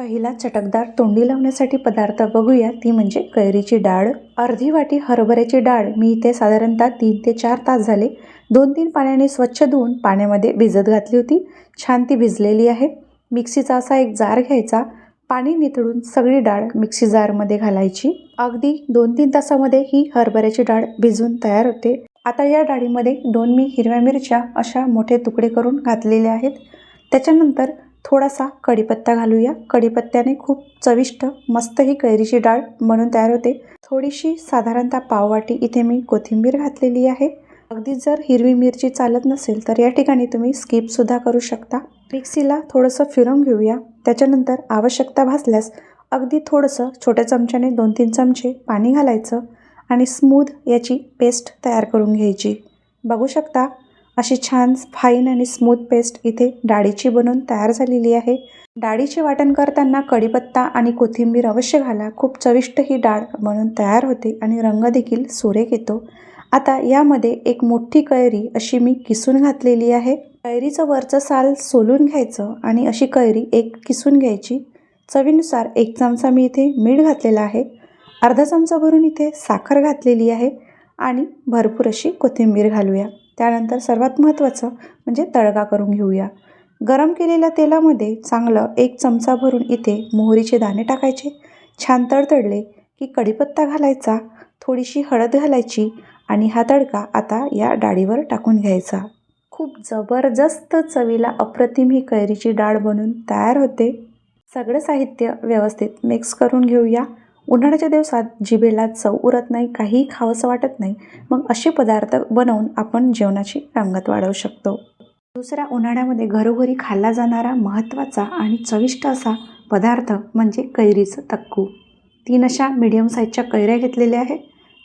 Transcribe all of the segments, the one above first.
पहिला चटकदार तोंडी लावण्यासाठी पदार्थ बघूया. ती म्हणजे कैरीची डाळ. अर्धी वाटी हरभऱ्याची डाळ. मी इथे साधारणतः तीन ते चार तास झाले. दोन तीन पाण्याने स्वच्छ धुवून पाण्यामध्ये भिजत घातली होती. छान ती भिजलेली आहे. मिक्सीचा असा एक जार घ्यायचा. पाणी नितळून सगळी डाळ मिक्सी जारमध्ये घालायची. अगदी दोन तीन तासामध्ये ही हरभऱ्याची डाळ भिजून तयार होते. आता या डाळीमध्ये दोन मी हिरव्या मिरच्या अशा मोठे तुकडे करून घातलेले आहेत. त्याच्यानंतर थोडासा कढीपत्ता घालूया. कढीपत्त्याने खूप चविष्ट मस्त ही कैरीची डाळ म्हणून तयार होते. थोडीशी साधारणतः पाववाटी इथे मी कोथिंबीर घातलेली आहे. अगदी जर हिरवी मिरची चालत नसेल तर या ठिकाणी तुम्ही स्किपसुद्धा करू शकता. मिक्सीला थोडंसं फिरवून घेऊया. त्याच्यानंतर आवश्यकता भासल्यास अगदी थोडंसं छोट्या चमच्याने दोन तीन चमचे पाणी घालायचं आणि स्मूद याची पेस्ट तयार करून घ्यायची. बघू शकता अशी छान फाईन आणि स्मूथ पेस्ट इथे डाळीची बनवून तयार झालेली आहे. डाळीचे वाटण करताना कढीपत्ता आणि कोथिंबीर अवश्य घाला. खूप चविष्ट ही डाळ बनून तयार होते आणि रंग देखील सुरेख येतो. आता यामध्ये एक मोठी कैरी अशी मी किसून घातलेली आहे. कैरीचं वरचं साल सोलून घ्यायचं आणि अशी कैरी एक किसून घ्यायची. चवीनुसार एक चमचा मी इथे मीठ घातलेला आहे. अर्धा चमचा भरून इथे साखर घातलेली आहे आणि भरपूर अशी कोथिंबीर घालूया. त्यानंतर सर्वात महत्त्वाचं म्हणजे तडका करून घेऊया. गरम केलेल्या तेलामध्ये चांगलं एक चमचा भरून इथे मोहरीचे दाणे टाकायचे. छान तडतडले की कढीपत्ता घालायचा थोडीशी हळद घालायची आणि हा तडका आता या डाळीवर टाकून घ्यायचा. खूप जबरदस्त चवीला अप्रतिम ही कैरीची डाळ बनून तयार होते. सगळं साहित्य व्यवस्थित मिक्स करून घेऊया. उन्हाळ्याच्या दिवसात जिभेला चव उरत नाही काहीही खावंसं वाटत नाही मग असे पदार्थ बनवून आपण जेवणाची रंगत वाढवू शकतो. दुसऱ्या उन्हाळ्यामध्ये घरोघरी खाल्ला जाणारा महत्त्वाचा आणि चविष्ट असा पदार्थ म्हणजे कैरीचं तक्कू. तीन अशा मिडियम साईजच्या कैऱ्या घेतलेल्या आहे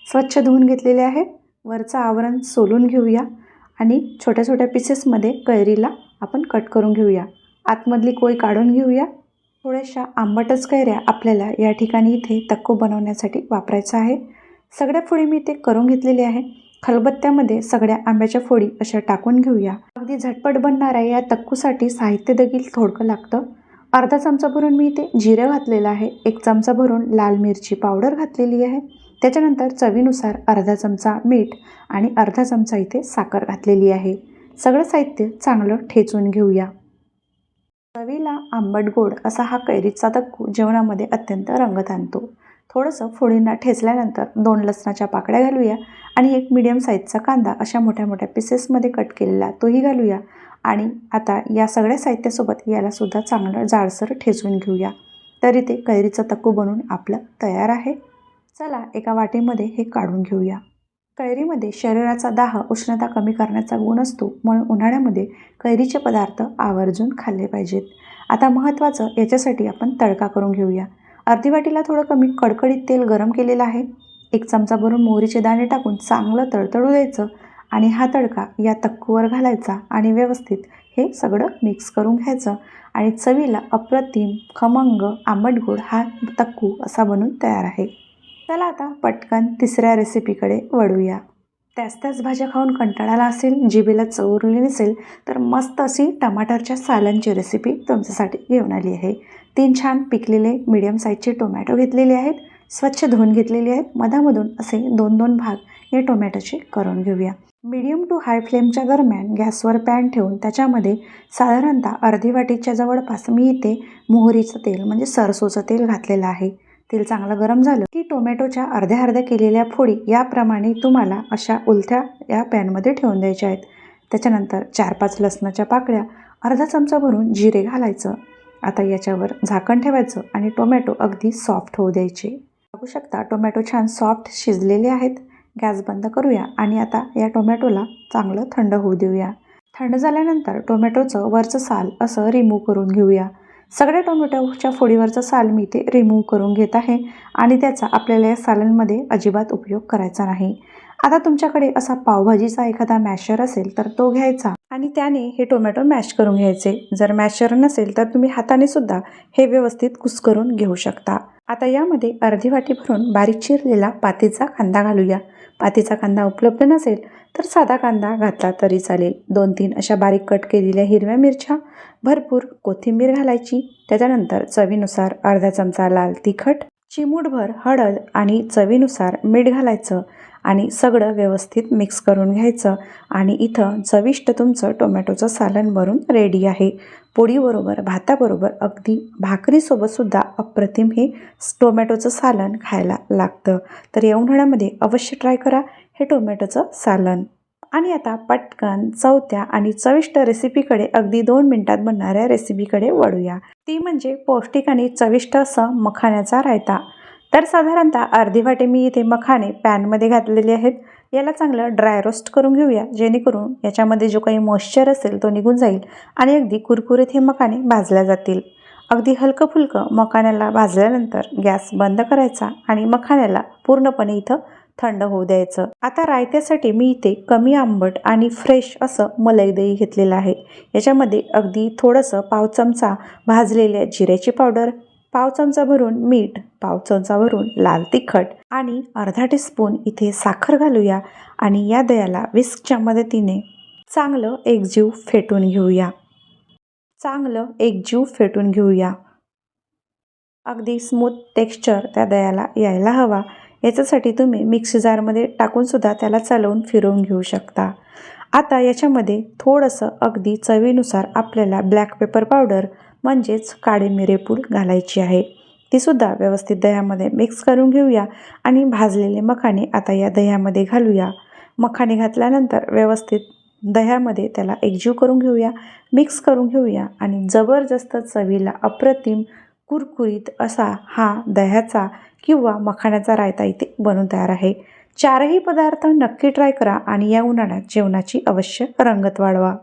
स्वच्छ धुवून घेतलेल्या आहे वरचं आवरण सोलून घेऊया आणि छोट्या छोट्या पीसेसमध्ये कैरीला आपण कट करून घेऊया. आतमधली कोय काढून घेऊया. थोड्याशा आंबटच कैऱ्या आपल्याला या ठिकाणी इथे तक्को बनवण्यासाठी वापरायचं आहे. सगळ्या फोडी मी इथे करून घेतलेली आहे. खलबत्त्यामध्ये सगळ्या आंब्याच्या फोडी अशा टाकून घेऊया. अगदी झटपट बनणाऱ्या या तक्कूसाठी साहित्य देखील थोडकं लागतं. अर्धा चमचा भरून मी इथे जिरं घातलेलं आहे. एक चमचा भरून लाल मिरची पावडर घातलेली आहे. त्याच्यानंतर चवीनुसार अर्धा चमचा मीठ आणि अर्धा चमचा इथे साखर घातलेली आहे. सगळं साहित्य चांगलं ठेचून घेऊया. आंबट गोड असा हा कैरीचा तक्कू जेवणामध्ये अत्यंत रंगत आणतो. थोडंसं फोडींना ठेचल्यानंतर दोन लसणाच्या पाकळ्या घालूया आणि एक मिडियम साईजचा कांदा अशा मोठ्या मोठ्या पीसेसमध्ये कट केलेला तोही घालूया. आणि आता या सगळ्या साहित्यासोबत यालासुद्धा चांगलं जाडसर ठेचून घेऊया. तरी ते कैरीचं तक्कू बनून आपलं तयार आहे. चला एका वाटीमध्ये हे काढून घेऊया. कैरीमध्ये शरीराचा दाह उष्णता कमी करण्याचा गुण असतो म्हणून उन्हाळ्यामध्ये कैरीचे पदार्थ आवर्जून खाल्ले पाहिजेत. आता महत्त्वाचं याच्यासाठी आपण तडका करून घेऊया. अर्धी वाटीला थोडं कमी कडकडीत तेल गरम केलेलं आहे. एक चमचा भरून मोहरीचे दाणे टाकून चांगलं तळतळू द्यायचं आणि हा तडका या तक्कूवर घालायचा आणि व्यवस्थित हे सगळं मिक्स करून घ्यायचं. आणि चवीला अप्रतिम खमंग आंबट गोड हा तक्कू असा बनून तयार आहे. चला आता पटकन तिसऱ्या रेसिपीकडे वळूया. त्याच त्याच भाज्या खाऊन कंटाळाला असेल जिभेला चव उरली नसेल तर मस्त अशी टमाटरच्या सालांची रेसिपी तुमच्यासाठी घेऊन आली आहे. तीन छान पिकलेले मिडियम साईजचे टोमॅटो घेतलेले आहेत स्वच्छ धुवून घेतलेले आहेत. मधामधून असे दोन दोन भाग या टोमॅटोचे करून घेऊया. मीडियम टू हाय फ्लेमच्या दरम्यान गॅसवर पॅन ठेवून त्याच्यामध्ये साधारणतः अर्धी वाटीच्या जवळपास मी इथे मोहरीचं तेल म्हणजे सरसोचं तेल घातलेलं आहे. तेल चांगलं गरम झालं की टोमॅटोच्या अर्ध्या अर्ध्या केलेल्या फोडी याप्रमाणे तुम्हाला अशा उलथ्या या पॅनमध्ये ठेवून द्यायच्या आहेत. त्याच्यानंतर चार पाच लसणाच्या पाकळ्या अर्धा चमचा भरून जिरे घालायचं. आता याच्यावर झाकण ठेवायचं आणि टोमॅटो अगदी सॉफ्ट होऊ द्यायचे. बघू शकता टोमॅटो छान सॉफ्ट शिजलेले आहेत. गॅस बंद करूया आणि आता या टोमॅटोला चांगलं थंड होऊ देऊया. थंड झाल्यानंतर टोमॅटोचं वरचं साल असं रिमूव्ह करून घेऊया. सगळ्या टोमॅटोच्या फोडीवरचं साल मी ते रिमूव्ह करून घेत आहे आणि त्याचा आपल्याला या सालांमध्ये अजिबात उपयोग करायचा नाही. आता तुमच्याकडे असा पावभाजीचा एखादा मॅशर असेल तर तो घ्यायचा आणि त्याने हे टोमॅटो मॅश करून घ्यायचे. जर मॅशर नसेल तर तुम्ही हाताने सुद्धा हे व्यवस्थित कुस्करून घेऊ शकता. आता यामध्ये अर्धी वाटी भरून बारीक चिरलेला पातीचा कांदा घालूया. पातीचा कांदा उपलब्ध नसेल तर साधा कांदा घातला तरी चालेल. दोन तीन अशा बारीक कट केलेल्या हिरव्या मिरच्या भरपूर कोथिंबीर घालायची त्याच्यानंतर चवीनुसार अर्धा चमचा लाल तिखट चिमूटभर हळद आणि चवीनुसार मीठ घालायचं आणि सगळं व्यवस्थित मिक्स करून घ्यायचं आणि इथं चविष्ट तुमचं टोमॅटोचं सालन भरून रेडी आहे. पोळीबरोबर भाताबरोबर अगदी भाकरीसोबतसुद्धा अप्रतिम हे टोमॅटोचं सालन खायला लागतं. तर या उन्हाळ्यामध्ये अवश्य ट्राय करा हे टोमॅटोचं सालन. आणि आता पटकन चौथ्या आणि चविष्ट रेसिपीकडे अगदी दोन मिनिटात बनणाऱ्या रेसिपीकडे वळूया. ती म्हणजे पौष्टिक आणि चविष्ट असं मखाण्याचा रायता. तर साधारणतः अर्धी वाटे मी इथे मखाने पॅनमध्ये घातलेले आहेत. याला चांगलं ड्राय रोस्ट करून घेऊया जेणेकरून याच्यामध्ये जो काही मॉइश्चर असेल तो निघून जाईल आणि अगदी कुरकुरीत हे मखाने भाजल्या जातील. अगदी हलकं फुलकं मखाण्याला भाजल्यानंतर गॅस बंद करायचा आणि मखाण्याला पूर्णपणे इथं थंड होऊ द्यायचं. आता रायत्यासाठी मी इथे कमी आंबट आणि फ्रेश असं मलाई दही घेतलेलं आहे. याच्यामध्ये अगदी थोडंसं पाव चमचा भाजलेल्या जिऱ्याची पावडर पाव चमचा भरून मीठ पाव चमचा भरून लाल तिखट आणि अर्धा टीस्पून इथे साखर घालूया आणि या दह्याला विस्कच्या मदतीने चांगलं एकजीव फेटून घेऊया. चांगलं एकजीव फेटून घेऊया. अगदी स्मूथ टेक्स्चर त्या दह्याला यायला हवा. याच्यासाठी तुम्ही मिक्सी जारमध्ये टाकूनसुद्धा त्याला चालवून फिरवून घेऊ शकता. आता याच्यामध्ये थोडंसं अगदी चवीनुसार आपल्याला ब्लॅक पेपर पावडर म्हणजेच काळे मिरेपूड घालायची आहे. तीसुद्धा व्यवस्थित दह्यामध्ये मिक्स करून घेऊया आणि भाजलेले मखाणे आता या दह्यामध्ये घालूया. मखाणे घातल्यानंतर व्यवस्थित दह्यामध्ये त्याला एकजीव करून घेऊया मिक्स करून घेऊया आणि जबरदस्त चवीला अप्रतिम कुरकुरीत असा हा दह्याचा किंवा मखाण्याचा रायता इथे बनून तयार आहे. चारही पदार्थ नक्की ट्राय करा आणि या उन्हाळ्यात जेवणाची अवश्य रंगत वाढवा.